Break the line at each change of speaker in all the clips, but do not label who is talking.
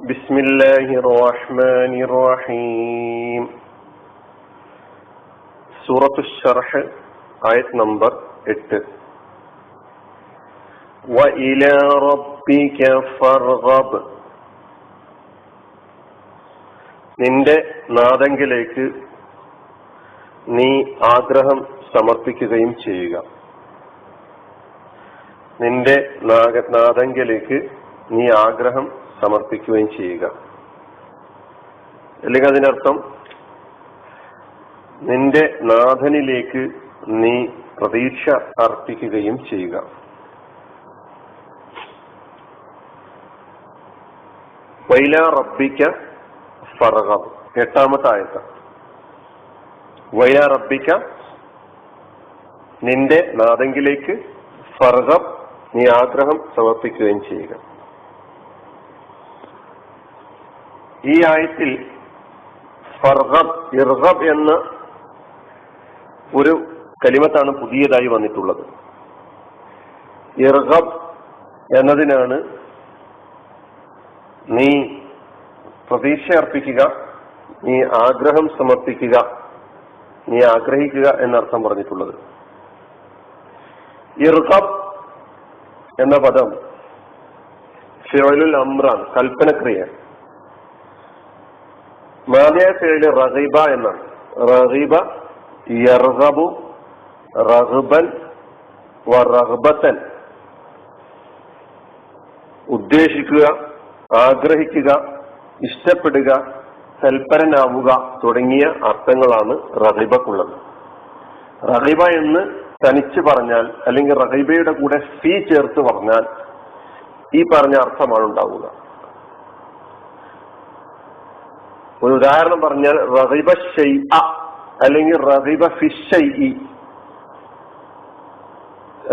بسم الله الرحمن الرحيم സൂറത്തു ഷർഹ് ആയത് നമ്പർ എട്ട് وإلى ربك فارغب നിന്റെ നാദങ്കിലേക്ക് നീ ആഗ്രഹം സമർപ്പിക്കുകയും ചെയ്യുക നിന്റെ നാദങ്കിലേക്ക് നീ ആഗ്രഹം സമർപ്പിക്കുകയും ചെയ്യുക. അല്ലെങ്കിൽ അതിനർത്ഥം നിന്റെ നാഥനിലേക്ക് നീ പ്രതീക്ഷ അർപ്പിക്കുകയും ചെയ്യുക. വൈല റബ്ബിക്ക ഫറഹബ് എട്ടാമത്തെ ആയത്ത. വൈല റബ്ബിക്ക നിന്റെ നാഥങ്കിലേക്ക് ഫർഹബ് നീ ആഗ്രഹം സമർപ്പിക്കുകയും ചെയ്യുക. ഈ ആയത്തിൽ ഫർഹബ് ഇർഹബ് എന്ന ഒരു കലിമത്താണ് പുതിയതായി വന്നിട്ടുള്ളത്. ഇർഹബ് എന്നതിനാണ് നീ പ്രതീക്ഷ അർപ്പിക്കുക നീ ആഗ്രഹം സമർപ്പിക്കുക നീ ആഗ്രഹിക്കുക എന്നർത്ഥം പറഞ്ഞിട്ടുള്ളത്. ഇർഹബ് എന്ന പദം ഫിറലുൽ അമ്രാൻ കൽപ്പനക്രിയ. മാതയായ പേര് റഹീബ എന്നാണ്. റഹീബ യർഹബു റഹ്ബൻ റഹ്ബത്തൻ ഉദ്ദേശിക്കുക ആഗ്രഹിക്കുക ഇഷ്ടപ്പെടുക തൽപരനാവുക തുടങ്ങിയ അർത്ഥങ്ങളാണ് റഹീബക്കുള്ളത് റഹീബ എന്ന് തനിച്ച് പറഞ്ഞാൽ അല്ലെങ്കിൽ റഹീബയുടെ കൂടെ ഫീ ചേർത്ത് പറഞ്ഞാൽ ഈ പറഞ്ഞ അർത്ഥമാണ് ഉണ്ടാവുക. ഒരു ഉദാഹരണം പറഞ്ഞാൽ റഹിബ ഷെയ് അല്ലെങ്കിൽ റഹിബ ഫിഷൈ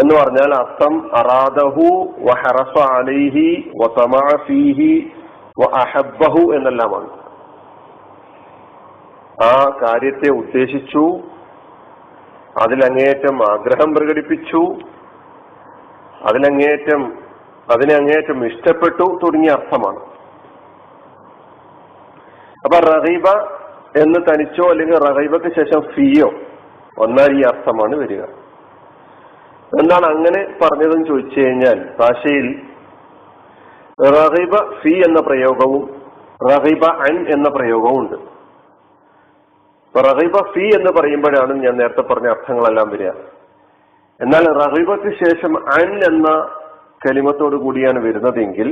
എന്ന് പറഞ്ഞാൽ അർത്ഥം അറാദഹു വഹറസ അലൈഹി ഫീഹി അഹബ്ബഹു എന്നെല്ലാമാണ്. ആ കാര്യത്തെ ഉദ്ദേശിച്ചു അതിലങ്ങേറ്റം ആഗ്രഹം പ്രകടിപ്പിച്ചു അതിലങ്ങേറ്റം അതിനെ അങ്ങേയറ്റം ഇഷ്ടപ്പെട്ടു തുടങ്ങിയ അർത്ഥമാണ്. അപ്പൊ റഹീബ എന്ന് തനിച്ചോ അല്ലെങ്കിൽ റഹീബക്ക് ശേഷം ഫിയോ ഒന്നാൽ ഈ അർത്ഥമാണ് വരിക. എന്താണ് അങ്ങനെ പറഞ്ഞതെന്ന് ചോദിച്ചു കഴിഞ്ഞാൽ ഭാഷയിൽ റഹീബ ഫി എന്ന പ്രയോഗവും റഹീബ അൻ എന്ന പ്രയോഗവും ഉണ്ട്. റഹീബ ഫി എന്ന് പറയുമ്പോഴാണ് ഞാൻ നേരത്തെ പറഞ്ഞ അർത്ഥങ്ങളെല്ലാം വരിക. എന്നാൽ റഹീബക്ക് ശേഷം അൻ എന്ന കലിമത്തോടു കൂടിയാണ് വരുന്നതെങ്കിൽ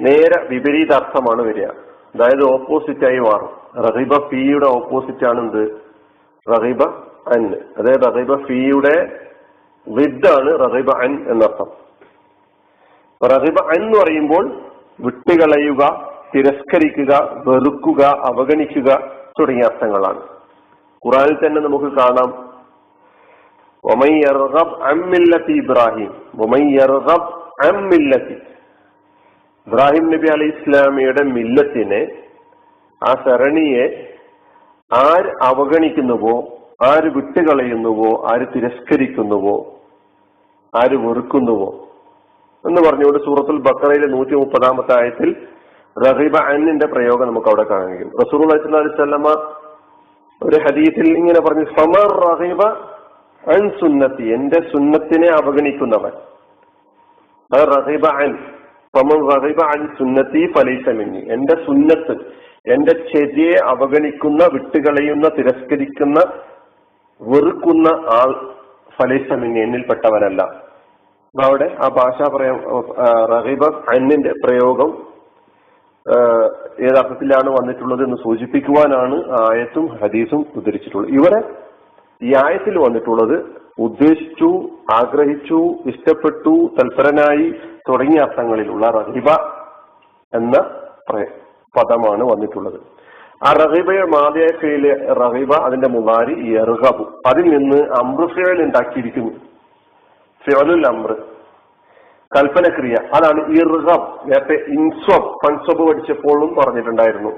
നേരെ വിപരീത അർത്ഥമാണ് വരിക. അതായത് ഓപ്പോസിറ്റ് ആയി മാറും. റഹീബ ഫീയുടെ ഓപ്പോസിറ്റ് ആണ് എന്ത് റഹീബ അൻ അതായത് റഹീബ ഫീയുടെ വിദ്ദാണ് റഹീബ അൻ എന്നർത്ഥം. റഹീബ അൻ എന്ന് പറയുമ്പോൾ വിട്ടുകളയുക തിരസ്കരിക്കുക വെറുക്കുക അവഗണിക്കുക തുടങ്ങിയ അർത്ഥങ്ങളാണ്. ഖുറാനിൽ തന്നെ നമുക്ക് കാണാം. ഇബ്രാഹിം. ഇബ്രാഹിം നബി അലി ഇസ്ലാമിയുടെ മില്ലത്തിനെ ആ സരണിയെ ആര് അവഗണിക്കുന്നുവോ ആര് വിട്ടുകളയുന്നുവോ ആര് തിരസ്കരിക്കുന്നുവോ ആര് വെറുക്കുന്നുവോ എന്ന് പറഞ്ഞുകൊണ്ട് സൂറത്തുൽ ബക്കറയിലെ നൂറ്റി മുപ്പതാമത്തെ ആയത്തിൽ റഹീബ അന്നിന്റെ പ്രയോഗം നമുക്ക് അവിടെ കാണാൻ കഴിയും. റസൂർ അലൈഹി ഒരു ഹദീസിൽ ഇങ്ങനെ പറഞ്ഞു സമർ റഹീബ അൻ സുന്നത്തി എന്റെ സുന്നത്തിനെ അവഗണിക്കുന്നവൻ. റഹീബ അൻ സുന്നത്തി എന്റെ സുന്നത്ത് എന്റെ ചെതിയെ അവഗണിക്കുന്ന വിട്ടുകളയുന്ന തിരസ്കരിക്കുന്ന വെറുക്കുന്ന ആൾ ഫലൈസമിന്നി എന്നിൽപ്പെട്ടവനല്ല. അവിടെ ആ ഭാഷാ പ്രയോ റഹീബ അന്നിന്റെ പ്രയോഗം ഏതർത്ഥത്തിലാണ് വന്നിട്ടുള്ളത് എന്ന് സൂചിപ്പിക്കുവാനാണ് ആയത്തും ഹദീസും ഉദ്ധരിച്ചിട്ടുള്ളത്. ഇവിടെ ഈ ആയത്തിൽ വന്നിട്ടുള്ളത് ഉദ്ദേശിച്ചു ആഗ്രഹിച്ചു ഇഷ്ടപ്പെട്ടു തൽപരനായി തുടങ്ങിയ അർത്ഥങ്ങളിലുള്ള റഹിബ എന്ന പദമാണ് വന്നിട്ടുള്ളത്. ആ റഹിബയെ മാതയായ റഹിബ അതിന്റെ മുതാരി എർഹബു. അതിൽ നിന്ന് അമ്രുഫേൽ ഉണ്ടാക്കിയിരിക്കുന്നു. ഫിയലുൽ അമ്ര. കൽപ്പനക്രിയ. അതാണ് ഇർഹബ്. നേരത്തെ ഇൻസ്വബ് ഫൺസബ് പഠിച്ചപ്പോഴും പറഞ്ഞിട്ടുണ്ടായിരുന്നു.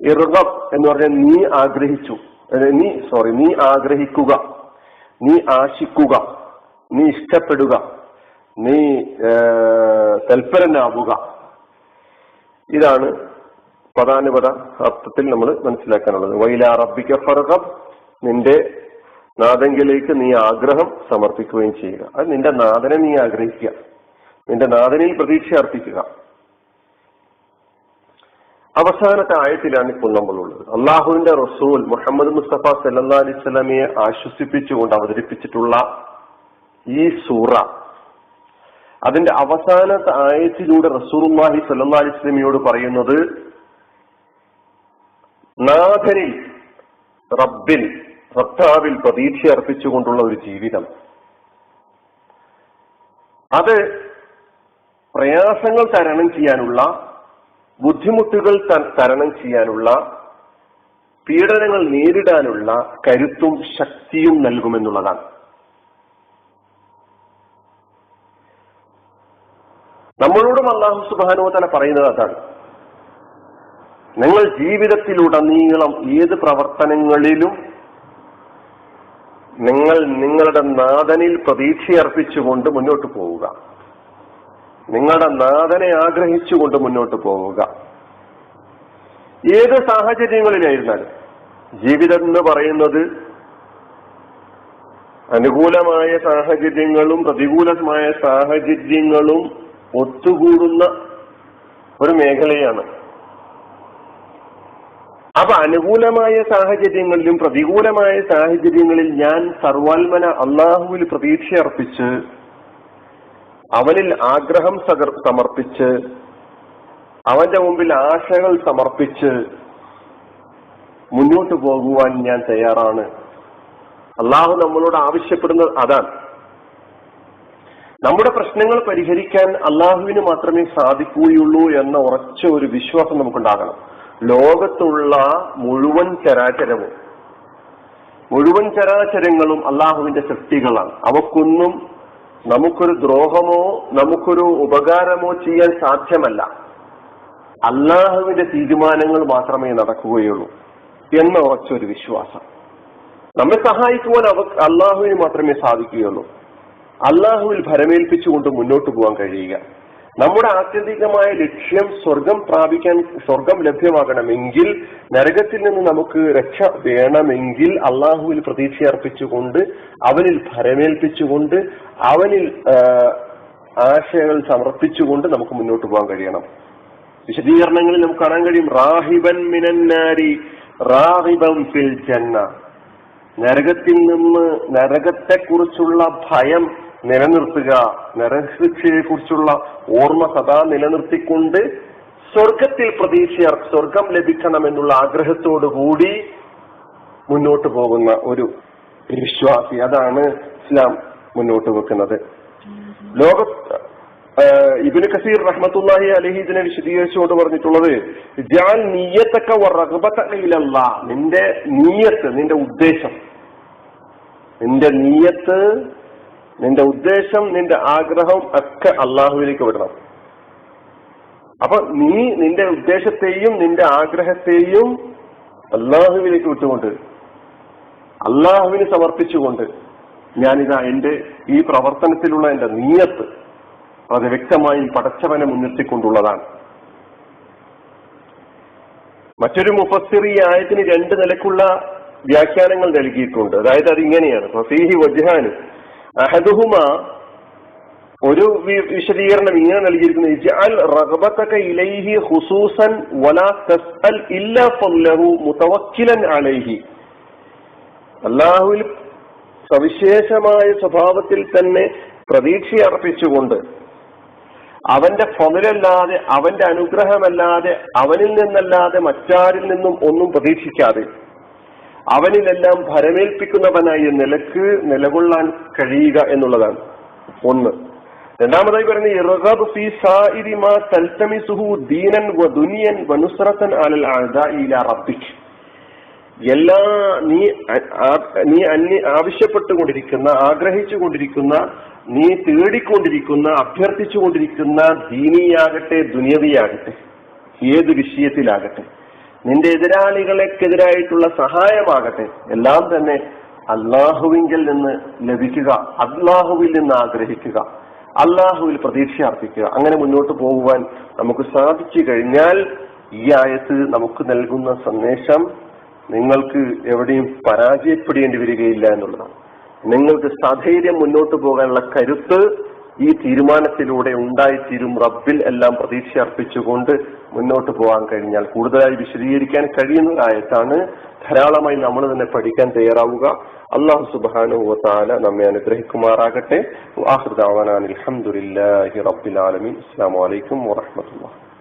ഇർഹബ് എന്ന് പറഞ്ഞാൽ നീ ആഗ്രഹിച്ചു. നീ സോറി നീ ആഗ്രഹിക്കുക. നീ ആശിക്കുക. നീ ഇഷ്ടപ്പെടുക. നീ തൽപരനാവുക. ഇതാണ് പദാനുപത അർത്ഥത്തിൽ നമ്മൾ മനസ്സിലാക്കാനുള്ളത്. വൈല റബ്ബിക്ക ഫർഹം നിന്റെ നാദങ്കിലേക്ക് നീ ആഗ്രഹം സമർപ്പിക്കുകയും ചെയ്യുക. അത് നിന്റെ നാദനെ നീ ആഗ്രഹിക്കുക. നിന്റെ നാഥനിൽ പ്രതീക്ഷ അർപ്പിക്കുക. അവസാനത്തെ ആയത്തിലാണ് ഇപ്പോൾ നമ്മളുള്ളത്. അള്ളാഹുവിന്റെ റസൂൽ മുഹമ്മദ് മുസ്തഫ സല്ലാ അലൈഹി സ്വലമിയെ ആശ്വസിപ്പിച്ചുകൊണ്ട് അവതരിപ്പിച്ചിട്ടുള്ള ഈ സൂറ അതിന്റെ അവസാനത്തെ ആയത്തിലൂടെ റസൂർമാഹി സല്ലാ അലൈഹി സ്വലമിയോട് പറയുന്നത് നാഥനിൽ റബ്ബിൽ റത്താവിൽ പ്രതീക്ഷ അർപ്പിച്ചുകൊണ്ടുള്ള ഒരു ജീവിതം. അത് പ്രയാസങ്ങൾ തരണം ചെയ്യാനുള്ള ബുദ്ധിമുട്ടുകൾ തരണം ചെയ്യാനുള്ള പീഡനങ്ങൾ നേരിടാനുള്ള കരുത്തും ശക്തിയും നൽകുമെന്നുള്ളതാണ്. നമ്മളോടും അള്ളാഹു സുബാനോ തല പറയുന്നത് അതാണ്. നിങ്ങൾ ജീവിതത്തിലുടനീളം ഏത് പ്രവർത്തനങ്ങളിലും നിങ്ങൾ നിങ്ങളുടെ നാഥനിൽ പ്രതീക്ഷയർപ്പിച്ചുകൊണ്ട് മുന്നോട്ട് പോവുക. നിങ്ങളുടെ നാഥനെ ആഗ്രഹിച്ചുകൊണ്ട് മുന്നോട്ട് പോവുക. ഏത് സാഹചര്യങ്ങളിലായിരുന്നാലും ജീവിതം എന്ന് പറയുന്നത് അനുകൂലമായ സാഹചര്യങ്ങളും പ്രതികൂലമായ സാഹചര്യങ്ങളും ഒത്തുകൂടുന്ന ഒരു മേഖലയാണ്. അപ്പൊ അനുകൂലമായ സാഹചര്യങ്ങളിലും പ്രതികൂലമായ സാഹചര്യങ്ങളിൽ ഞാൻ സർവാത്മന അള്ളാഹുവിൽ പ്രതീക്ഷ അർപ്പിച്ച് അവനിൽ ആഗ്രഹം സമർപ്പിച്ച് അവന്റെ മുമ്പിൽ ആശകൾ സമർപ്പിച്ച് മുന്നോട്ട് പോകുവാൻ ഞാൻ തയ്യാറാണ്. അള്ളാഹു നമ്മളോട് ആവശ്യപ്പെടുന്നത് അതാണ്. നമ്മുടെ പ്രശ്നങ്ങൾ പരിഹരിക്കാൻ അള്ളാഹുവിന് മാത്രമേ സാധിക്കുകയുള്ളൂ എന്ന ഉറച്ച ഒരു വിശ്വാസം നമുക്കുണ്ടാകണം. ലോകത്തുള്ള മുഴുവൻ ചരാചരവും മുഴുവൻ ചരാചരങ്ങളും അള്ളാഹുവിന്റെ സൃഷ്ടികളാണ്. അവക്കൊന്നും നമുക്കൊരു ദ്രോഹമോ നമുക്കൊരു ഉപകാരമോ ചെയ്യാൻ സാധ്യമല്ല. അള്ളാഹുവിന്റെ തീരുമാനങ്ങൾ മാത്രമേ നടക്കുകയുള്ളൂ എന്ന ഉറച്ചൊരു വിശ്വാസം. നമ്മെ സഹായിക്കുവാൻ അവ അള്ളാഹുവിന് മാത്രമേ സാധിക്കുകയുള്ളൂ. അള്ളാഹുവിൽ ഭരമേൽപ്പിച്ചുകൊണ്ട് മുന്നോട്ട് പോകാൻ കഴിയുക. നമ്മുടെ ആത്യന്തികമായ ലക്ഷ്യം സ്വർഗം പ്രാപിക്കാൻ സ്വർഗം ലഭ്യമാകണമെങ്കിൽ നരകത്തിൽ നിന്ന് നമുക്ക് രക്ഷ വേണമെങ്കിൽ അള്ളാഹുവിൽ പ്രതീക്ഷ അർപ്പിച്ചുകൊണ്ട് അവനിൽ ഭരമേൽപ്പിച്ചുകൊണ്ട് അവനിൽ ആശയങ്ങൾ സമർപ്പിച്ചുകൊണ്ട് നമുക്ക് മുന്നോട്ട് പോകാൻ കഴിയണം. വിശദീകരണങ്ങളിൽ നമുക്ക് കാണാൻ കഴിയും റാഹിബൻ മിനന്നാരി റാഹിബൻ ഫിൽ ജന്ന. നരകത്തിൽ നിന്ന് നരകത്തെക്കുറിച്ചുള്ള ഭയം നിലനിർത്തുക. നരശിക്ഷയെ കുറിച്ചുള്ള ഓർമ്മ സദാ നിലനിർത്തിക്കൊണ്ട് സ്വർഗത്തിൽ പ്രതീക്ഷ സ്വർഗം ലഭിക്കണമെന്നുള്ള ആഗ്രഹത്തോടുകൂടി മുന്നോട്ട് പോകുന്ന ഒരു വിശ്വാസി. അതാണ് ഇസ്ലാം മുന്നോട്ട് വെക്കുന്നത്. ലോക ഇബിന് കസീർ റഹ്മത്തുല്ലാഹി അലഹി ഇതിനെ വിശദീകരിച്ചുകൊണ്ട് പറഞ്ഞിട്ടുള്ളത് റഹബത്തല്ല നിന്റെ നീയത്ത് നിന്റെ ഉദ്ദേശം. നിന്റെ നീയത്ത് നിന്റെ ഉദ്ദേശം നിന്റെ ആഗ്രഹം ഒക്കെ അള്ളാഹുവിലേക്ക് വിടണം. അപ്പൊ നീ നിന്റെ ഉദ്ദേശത്തെയും നിന്റെ ആഗ്രഹത്തെയും അള്ളാഹുവിലേക്ക് വിട്ടുകൊണ്ട് അള്ളാഹുവിന് സമർപ്പിച്ചുകൊണ്ട് ഞാനിതാ എന്റെ ഈ പ്രവർത്തനത്തിലുള്ള എന്റെ നീയത്ത് അത് വ്യക്തമായി പടച്ചവനെ മുൻനിർത്തിക്കൊണ്ടുള്ളതാണ്. മറ്റൊരു മുഫസ്സിർ ഈ ആയത്തിന് രണ്ട് നിലക്കുള്ള വ്യാഖ്യാനങ്ങൾ നൽകിയിട്ടുണ്ട്. അതായത് അത് ഇങ്ങനെയാണ് ഫസീഹി വജ്ഹാന് അഹദുഹുമ ഒരു വിശദീകരണം ഇങ്ങനെ നൽകിയിരിക്കുന്നത് ഇലൈഹി ഹുസൂസൻ വലാ തസ്അൽ ഇല്ലാ മുതവക്കിലൻ അലൈഹി. അള്ളാഹുവിൽ സവിശേഷമായ സ്വഭാവത്തിൽ തന്നെ പ്രതീക്ഷ അർപ്പിച്ചുകൊണ്ട് അവന്റെ ഫതിലല്ലാതെ അവന്റെ അനുഗ്രഹമല്ലാതെ അവനിൽ നിന്നല്ലാതെ മറ്റാരിൽ നിന്നും ഒന്നും പ്രതീക്ഷിക്കാതെ അവനിലെല്ലാം ഭരമേൽപ്പിക്കുന്നവനായ നിലയ്ക്ക് നിലകൊള്ളാൻ കഴിയുക എന്നുള്ളതാണ്. ഒന്ന്. രണ്ടാമതായി പറയുന്നത് ദീനൻ വ ദുനിയൻ റബ്ബിക്. എല്ലാ നീ നീ അന്യ ആവശ്യപ്പെട്ടുകൊണ്ടിരിക്കുന്ന ആഗ്രഹിച്ചു കൊണ്ടിരിക്കുന്ന നീ തേടിക്കൊണ്ടിരിക്കുന്ന അഭ്യർത്ഥിച്ചുകൊണ്ടിരിക്കുന്ന ദീനിയാകട്ടെ ദുനിയവിയാകട്ടെ ഏത് വിഷയത്തിലാകട്ടെ. നിന്റെ എതിരാളികളെക്കെതിരായിട്ടുള്ള സഹായമാകട്ടെ. എല്ലാം തന്നെ അള്ളാഹുവിങ്കിൽ നിന്ന് ലഭിക്കുക അള്ളാഹുവിൽ നിന്ന് ആഗ്രഹിക്കുക അള്ളാഹുവിൽ പ്രതീക്ഷ അർപ്പിക്കുക. അങ്ങനെ മുന്നോട്ട് പോകുവാൻ നമുക്ക് സാധിച്ചു കഴിഞ്ഞാൽ ഈ ആയത്ത് നമുക്ക് നൽകുന്ന സന്ദേശം നിങ്ങൾക്ക് എവിടെയും പരാജയപ്പെടേണ്ടി വരികയില്ല എന്നുള്ളതാണ്. നിങ്ങൾക്ക് സധൈര്യം മുന്നോട്ട് പോകാനുള്ള കരുത്ത് ഈ തീരുമാനത്തിലൂടെ ഉണ്ടായിത്തീരും റബ്ബിൽ എല്ലാം പ്രതീക്ഷ അർപ്പിച്ചുകൊണ്ട് മുന്നോട്ട് പോകാൻ കഴിഞ്ഞാൽ കൂടുതലായി വിശദീകരിക്കാൻ കഴിയുന്ന ആയത്താണ് ധാരാളമായി നമ്മൾ തന്നെ പഠിക്കാൻ തയ്യാറാവുക. അള്ളാഹു സുബാനുഹുല നമ്മെ അനുഗ്രഹിക്കുമാറാകട്ടെ. അലഹമുല്ലാഹി റബ്ബിൽ ആലമീൻ. അസ്സാം വലൈക്കും വാഹമത്തുള്ള